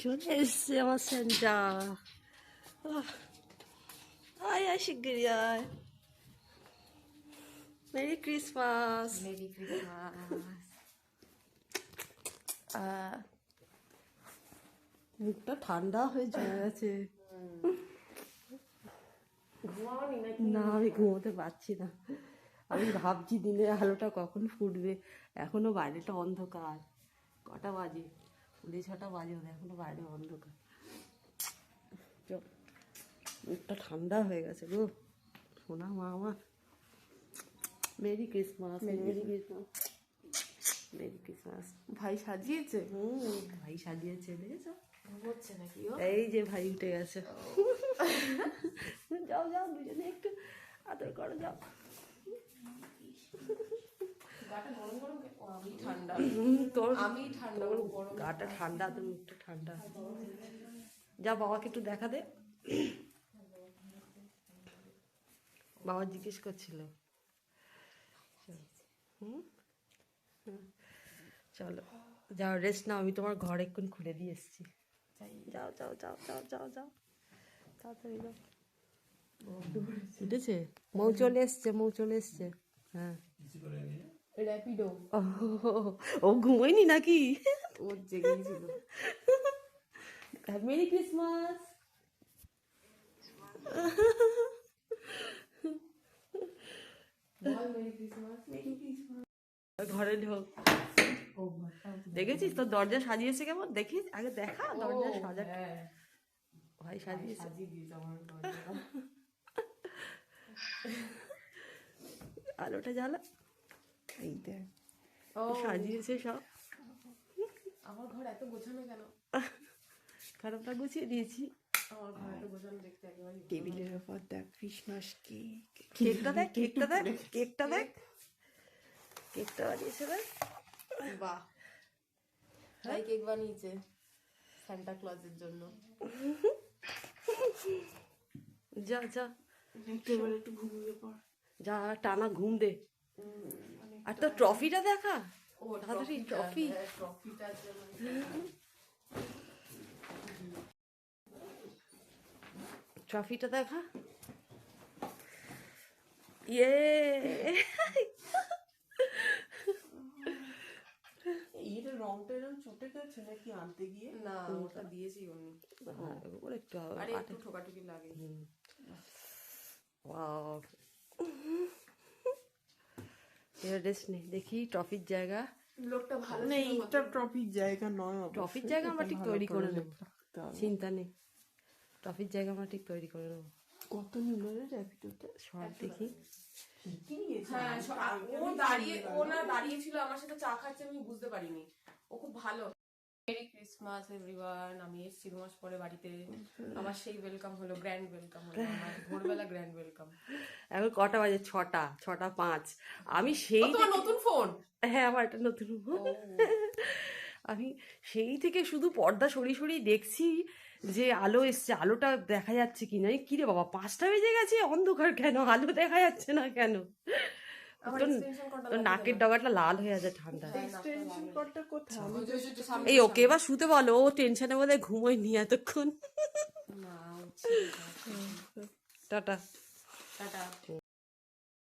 চলে এসছে আমার সেন্টা আয় আয় শিগগিরি আয় মেরি ক্রিসমাস মেরি ক্রিসমাস মুখটা ঠান্ডা হয়ে জমে গেছে না আমি ঘুমোতে পারছি না। আমি ভাবছি দিনের আলোটা কখন ফুটবে। এখনও বাইরেটা অন্ধকার। কটা বাজে? পুলিশ ছটা বাজে ওদের এখনও বাইরে অন্ধকার। চল মুখটা ঠান্ডা হয়ে গেছে গো। সোনা মা আমার। Merry Christmas merry Christmas. Merry Christmas. ভাই সাজিয়েছে? হুম ভাই সাজিয়েছে দেখেছ? ঘুমোচ্ছে নাকি এই যে ভাই উঠে গেছে। যাও যাও দুজনে একটু আদর করো যাও। ঠান্ডা। তোর আমি ঠান্ডা গাটা ঠান্ডা তোর মুখটা ঠান্ডা। যা বাবাকে একটু দেখা দে। বাবা জিজ্ঞেস করছিল। হুম? হুম। চলো যাও রেস্ট নাও আমি তোমার ঘর এক্ষুন খুলে দিয়ে এসছি। যাও যাও যাও যাও যাও যাও। তাড়াতাড়ি যাও। উঠেছে? মৌ চলে এসছে মৌ চলে এসছে। হ্যাঁ। র্যাপিডো ও, ঘুমোয়নি নাকি ও জেগেছিল মেরি ক্রিসমাস ঘরে ঢোক। দেখেছিস তোর দরজা সাজিয়েছে কেমন? দেখিস? আগে দেখা দরজা সাজা। হ্যাঁ ভাই সাজিয়েছে। আলোটা জ্বালা। এই দেখ সাজিয়েছে সব। আমার ঘর এত গোছানো কেন? খারাপটা গুছিয়ে দিয়েছি। টেবিলের ওপর দেখ ক্রিসমাস কেক কেকটা দেখ কেকটা দেখ কেকটা দেখ। কেকটা বানিয়েছে দেখ। বাহ। তাই কেক বানিয়েছে সান্টা ক্লজের জন্য। যা যা। একটু ঘুমিয়ে পড়। যা টানা ঘুম দে। আর তোর ট্রফিটা দেখা? ও তাড়াতাড়ি ট্রফি। হ্যাঁ, ট্রফিটার ট্রফিটা দেখা? ইয়ে। এটা রংটা এরকম চটে গেছে নাকি আনতে গিয়ে? না ওটা দিয়েছি অমনি হ্যাঁ, ওর একটু আরে একটু ঠোকাঠুকি লাগে। ওয়াও। এবার রেস্ট নে দেখি ট্রফির জায়গা। লোকটা ভালো নেই এটা ট্রফির জায়গা নয়। ট্রফির জায়গা আমরা ঠিক তৈরি করে নেব। চিন্তা নেই। ট্রফির জায়গা আমরা ঠিক তৈরি করে নেব। কত নিল রে র্যাপিডোতে? সব দেখি। কি নিয়েছে? হ্যাঁ ও দাঁড়িয়ে ও না দাঁড়িয়ে ছিল আমার সাথে চা খাচ্ছে আমি বুঝতে পারিনি। ও খুব ভালো। মেরি ক্রিসমাস এভরিওয়ান আমি এসেছি দু মাস পরে বাড়িতে। আমার সেই ওয়েলকাম হলো গ্র্যান্ড ওয়েলকাম হলো আমার ভোরবেলা গ্র্যান্ড ওয়েলকাম এখন কটা বাজে? ছটা ছটা পাঁচ। আমি সেই তোমার নতুন ফোন হ্যাঁ আমার একটা নতুন ফোন আমি সেই থেকে শুধু পর্দা সরিয়ে সরিয়ে দেখছি যে আলো এসছে। আলোটা দেখা যাচ্ছে কি না? কি রে বাবা পাঁচটা বেজে গেছে অন্ধকার কেন? আলো দেখা যাচ্ছে না কেন? তোর নাকের ডগাটা লাল হয়ে আছে ঠান্ডা। এক্সটেনশন কর্ডটা কোথায়? ওই যে- ওই যে- যে সামনে- এই ওকে এবার শুতে বলো ও টেনশনে বোধ হয় ঘুমোয় নি এতক্ষণ। টাটা। টাটা